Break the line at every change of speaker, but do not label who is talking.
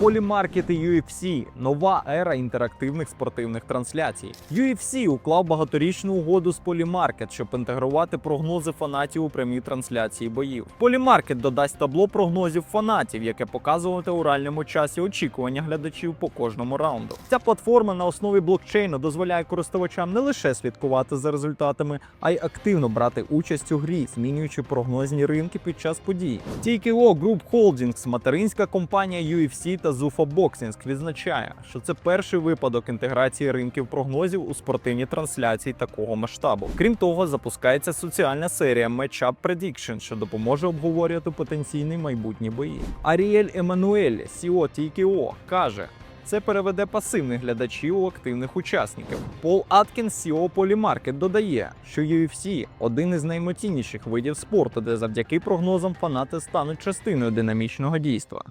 Полімаркет і UFC – нова ера інтерактивних спортивних трансляцій. UFC уклав багаторічну угоду з Полімаркет, щоб інтегрувати прогнози фанатів у прямі трансляції боїв. Полімаркет додасть табло прогнозів фанатів, яке показуватиме у реальному часі очікування глядачів по кожному раунду. Ця платформа на основі блокчейну дозволяє користувачам не лише слідкувати за результатами, а й активно брати участь у грі, змінюючи прогнозні ринки під час подій. TKO Group Holdings, материнська компанія UFC та Zuffa Boxing, відзначає, що це перший випадок інтеграції ринків прогнозів у спортивні трансляції такого масштабу. Крім того, запускається соціальна серія Matchup Prediction, що допоможе обговорювати потенційні майбутні бої. Аріель Еммануель, CEO TKO, каже. Це переведе пасивних глядачів у активних учасників. Пол Аткінс, CEO Polymarket, додає, що UFC – один із найемоційніших видів спорту, де завдяки прогнозам фанати стануть частиною динамічного дійства.